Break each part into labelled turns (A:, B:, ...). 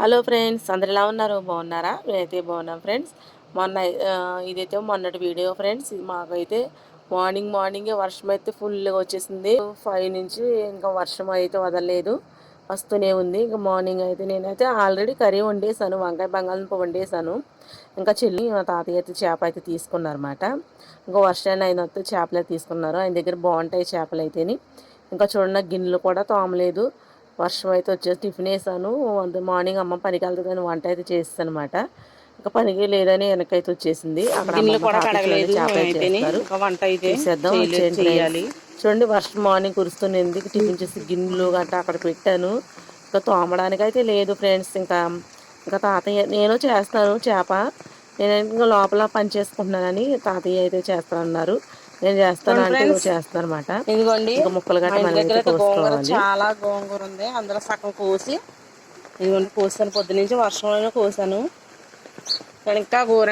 A: Hello friends అందరు ఎలా ఉన్నారు? బాగున్నారా? నేనైతే బాగున్నాం ఫ్రెండ్స్. మొన్న ఇదైతే మొన్నటి వీడియో ఫ్రెండ్స్. మాకైతే మార్నింగ్ మార్నింగే వర్షం అయితే ఫుల్గా వచ్చేసింది. ఫైవ్ నుంచి ఇంకా వర్షం అయితే వదలలేదు. వస్తూనే ఉంది. ఇంకా మార్నింగ్ అయితే నేనైతే ఆల్రెడీ కర్రీ వండేసాను వంకాయ బంగాళదుంప వండేసాను ఇంకా చెల్లి మా తాతయ్య అయితే చేప అయితే తీసుకున్నారన్నమాట. ఇంకా వర్షాన్ని ఆయన వస్తే చేపలు అయితే తీసుకున్నారు. ఆయన దగ్గర బాగుంటాయి చేపలు అయితేని. ఇంకా చూడండి గిన్నెలు కూడా తోమలేదు. వర్షం అయితే వచ్చేసి టిఫిన్ వేసాను మార్నింగ్ అమ్మ పనికి వెళ్తుందని వంట అయితే చేస్తాను అనమాట ఇంకా పనికి లేదని వెనకైతే వచ్చేసింది. వంట అయితే చేయాలి. చూడండి వర్షం మార్నింగ్ కురుస్తుంది టిఫిన్ చేసి గిన్నెలు గట్రా అక్కడ పెట్టాను. ఇంకా తోమడానికి అయితే లేదు ఫ్రెండ్స్. ఇంకా ఇంకా తాతయ్య నేను చేస్తాను చేప. నేను ఇంకా లోపల పని చేసుకుంటున్నానని తాతయ్య అయితే చేస్తానన్నారు. నేను చేస్తాను అంటే చేస్తాను అనమాట
B: ఇదిగోండి
A: ముక్కలు గట్ట
B: చాలా గోంగూర ఉంది. అందులో సగం కోసి ఇదిగోండి కోసాను. పొద్దు నుంచి వర్షంలోనే కోసాను. కానీ ఇంకా గోర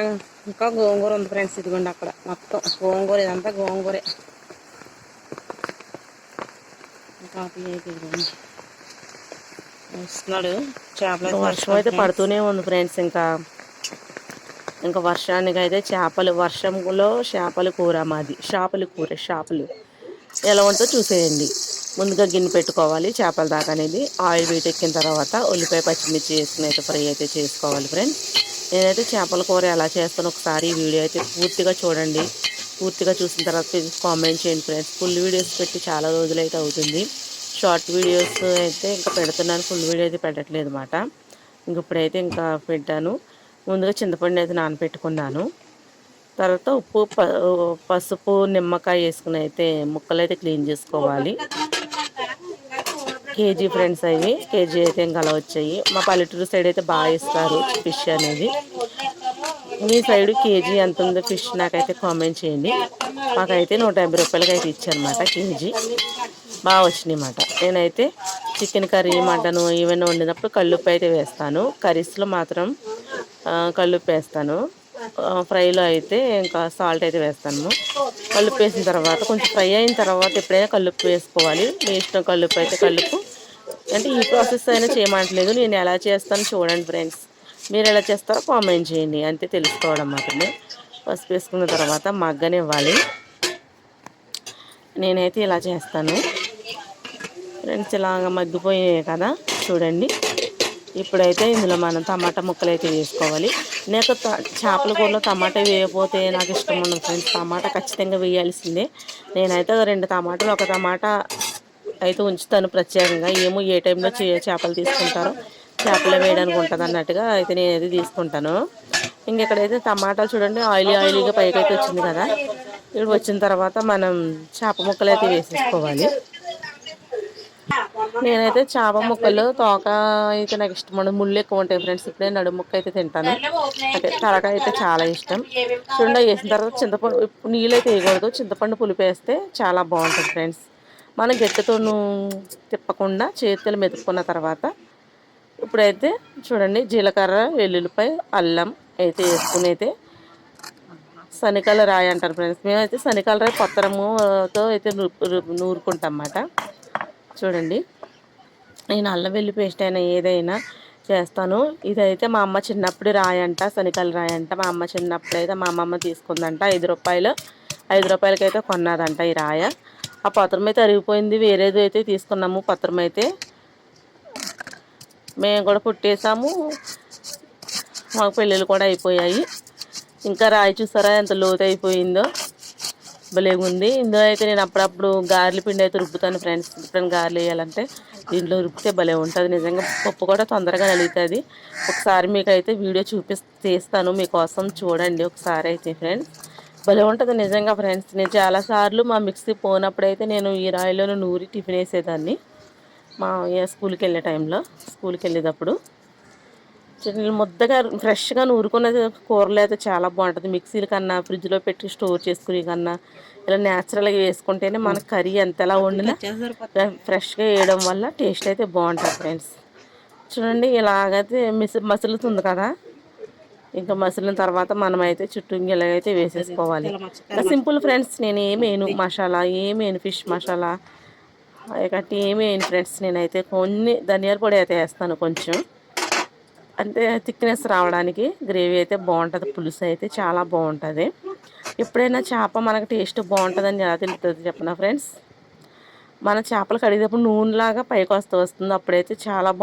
B: ఇంకా గోంగూర ఉంది ఫ్రెండ్స్ ఇదిగోండి అక్కడ మొత్తం. గోంగూర ఇదంతా గోంగూరే. ఇంకా వస్తున్నాడు చేపలు
A: వర్షం అయితే పడుతూనే ఉంది ఫ్రెండ్స్ ఇంకా. ఇంకా వర్షానికి అయితే చేపలు వర్షంలో చేపల కూర మాది. చేపల కూర చేపలు. ఎలా ఉంటుందో చూసేయండి. ముందుగా గిన్నె పెట్టుకోవాలి చేపల దాకా అనేది. ఆయిల్ వీటెక్కిన తర్వాత ఉల్లిపాయ పచ్చిమిర్చి వేసుకుని అయితే ఫ్రై అయితే చేసుకోవాలి ఫ్రెండ్స్ నేనైతే చేపల కూర ఎలా చేస్తాను ఒకసారి వీడియో అయితే పూర్తిగా చూడండి. పూర్తిగా చూసిన తర్వాత కామెంట్ చేయండి ఫ్రెండ్స్. ఫుల్ వీడియోస్ పెట్టి చాలా రోజులు అయితే అవుతుంది. షార్ట్ వీడియోస్ అయితే ఇంకా పెడుతున్నాను. ఫుల్ వీడియో అయితే పెట్టట్లేదు అనమాట ఇంక ఇప్పుడైతే ఇంకా పెట్టాను. ముందుగా చింతపండు అయితే నానబెట్టుకున్నాను తర్వాత ఉప్పు పసుపు నిమ్మకాయ వేసుకుని అయితే ముక్కలు అయితే క్లీన్ చేసుకోవాలి. కేజీ ఫ్రెండ్స్ అవి కేజీ అయితే ఇంకా అలా వచ్చాయి. మా పల్లెటూరు సైడ్ అయితే బాగా ఇస్తారు ఫిష్ అనేది. మీ సైడ్ కేజీ ఎంత ఉందో ఫిష్ నాకైతే కామెంట్ చేయండి. మాకైతే నూట యాభై రూపాయలకి అయితే ఇచ్చారనమాట కేజీ. బాగా వచ్చినాయి అన్నమాట. నేనైతే చికెన్ కర్రీ మటన్ ఈవెన్ వండినప్పుడు కళ్ళుప్పు అయితే వేస్తాను. కర్రీస్లో మాత్రం కళ్ళుప్పు వేస్తాను. ఫ్రైలో అయితే ఇంకా సాల్ట్ అయితే వేస్తాను. కళ్ళుప్పు వేసిన తర్వాత కొంచెం ఫ్రై అయిన తర్వాత ఎప్పుడైనా కల్లుప్పు వేసుకోవాలి. మీ ఇష్టం కల్లుప్పు అయితే కళ్ళుప్పు అంటే ఈ ప్రాసెస్ అయినా చేయమంటలేదు. నేను ఎలా చేస్తాను చూడండి ఫ్రెండ్స్. మీరు ఎలా చేస్తారో కామెంట్ చేయండి. అంతే తెలుసుకోవడం మాత్రమే. పసుపు వేసుకున్న తర్వాత మగ్గనివ్వాలి. నేనైతే ఇలా చేస్తాను. ఫ్రెండ్స్ ఇలాగ మగ్గిపోయాయి కదా. చూడండి. ఇప్పుడైతే ఇందులో మనం టమాటా ముక్కలు అయితే వేసుకోవాలి నేను చేపల కూరలో టమాటా వేయకపోతే నాకు ఇష్టం ఉండదు ఫ్రెండ్స్. టమాటా ఖచ్చితంగా వేయాల్సిందే. నేనైతే రెండు టమాటాలు ఒక టమాటా అయితే ఉంచుతాను ప్రత్యేకంగా. ఏమో ఏ టైంలో చేపలు తీసుకుంటారో. చేపలు వేయడానికి ఉంటుంది అన్నట్టుగా అయితే నేను అయితే తీసుకుంటాను ఇంకెక్కడైతే టమాటాలు చూడండి ఆయిలీ ఆయిలీగా పైకి అయితే వచ్చింది కదా. ఇప్పుడు వచ్చిన తర్వాత మనం చేప ముక్కలు అయితే వేసేసుకోవాలి. నేనైతే చేప ముక్కలు తోక అయితే నాకు ఇష్టం ఉండదు ముళ్ళు ఎక్కువ ఉంటాయి ఫ్రెండ్స్. ఇప్పుడే నడు ముక్క అయితే తింటాను. అంటే తలకాయ అయితే చాలా ఇష్టం. చూడండి వేసిన తర్వాత చింతపండు నీళ్ళు అయితే వేయకూడదు. చింతపండు పులిపి వేస్తే చాలా బాగుంటుంది ఫ్రెండ్స్. మనం గట్టితో తిప్పకుండా చేతులు మెతుక్కున్న తర్వాత ఇప్పుడైతే చూడండి జీలకర్ర వెల్లుల్లిపాయ అల్లం అయితే వేసుకుని అయితే శనికాల రాయి అంటారు ఫ్రెండ్స్. మేమైతే శనికాల రాయి పత్రముతో అయితే నూరుకుంటాం అన్నమాట. చూడండి. నేను అల్లం వెల్లి పేస్ట్ అయినా ఏదైనా చేస్తాను. ఇదైతే మా అమ్మ చిన్నప్పుడు రాయంట శనికలు రాయంట. మా అమ్మ చిన్నప్పుడు అయితే మా అమ్మమ్మ తీసుకుందంట. ఐదు రూపాయలు ఐదు రూపాయలకైతే కొన్నదంట ఈ రాయ. ఆ పత్రం అయితే అరిగిపోయింది. వేరేది అయితే తీసుకున్నాము పత్రం అయితే. మేము కూడా పుట్టేసాము మాకు పెళ్ళిళ్ళు కూడా అయిపోయాయి. ఇంకా రాయి చూసారా ఎంత లోతు అయిపోయిందో భలే ఉంది ఇందులో అయితే నేను అప్పుడప్పుడు గారెల పిండి అయితే రుబ్బుతాను ఫ్రెండ్స్. ఎప్పుడైనా గార్లు వేయాలంటే దీంట్లో రుబ్బితే భలే ఉంటుంది. నిజంగా పప్పు కూడా తొందరగా నలుగుతుంది. ఒకసారి మీకు అయితే వీడియో చూపి తీస్తాను మీకోసం చూడండి ఒకసారి అయితే ఫ్రెండ్స్. భలే ఉంటుంది నిజంగా ఫ్రెండ్స్. నేను చాలాసార్లు మా మిక్సీ పోనప్పుడైతే నేను ఈ రాయిలో నూరి టిఫిన్ వేసేదాన్ని. మా స్కూల్కి వెళ్ళే టైంలో స్కూల్కి వెళ్ళేటప్పుడు ముద్దగా ఫ్రెష్గా నూరుకున్నది కూరలు అయితే చాలా బాగుంటుంది. మిక్సీల కన్నా ఫ్రిడ్జ్లో పెట్టి స్టోర్ చేసుకునే కన్నా ఇలా న్యాచురల్గా వేసుకుంటేనే మన కర్రీ ఎంతలా వండినా ఫ్రెష్గా వేయడం వల్ల టేస్ట్ అయితే బాగుంటుంది ఫ్రెండ్స్. చూడండి ఇలాగైతే మిస్ మసులుతుంది కదా. ఇంకా మసిలిన తర్వాత మనమైతే చుట్టూ ఇలాగైతే వేసేసుకోవాలి. సింపుల్ ఫ్రెండ్స్ నేను ఏమేను మసాలా ఏమేను ఫిష్ మసాలా కాబట్టి ఏమేను ఫ్రెండ్స్ నేనైతే కొన్ని ధనియాల పొడి అయితే వేస్తాను కొంచెం. అంటే థిక్నెస్ రావడానికి గ్రేవీ అయితే బాగుంటుంది పులుసు అయితే చాలా బాగుంటుంది. ఎప్పుడైనా చేప మనకు టేస్ట్ బాగుంటుందని ఎలా తెలుస్తుంది చెప్పనా ఫ్రెండ్స్ మన చేపలు కడిగేటప్పుడు నూనెలాగా పైకి వస్తూ వస్తుంది అప్పుడైతే చాలా బాగుంటుంది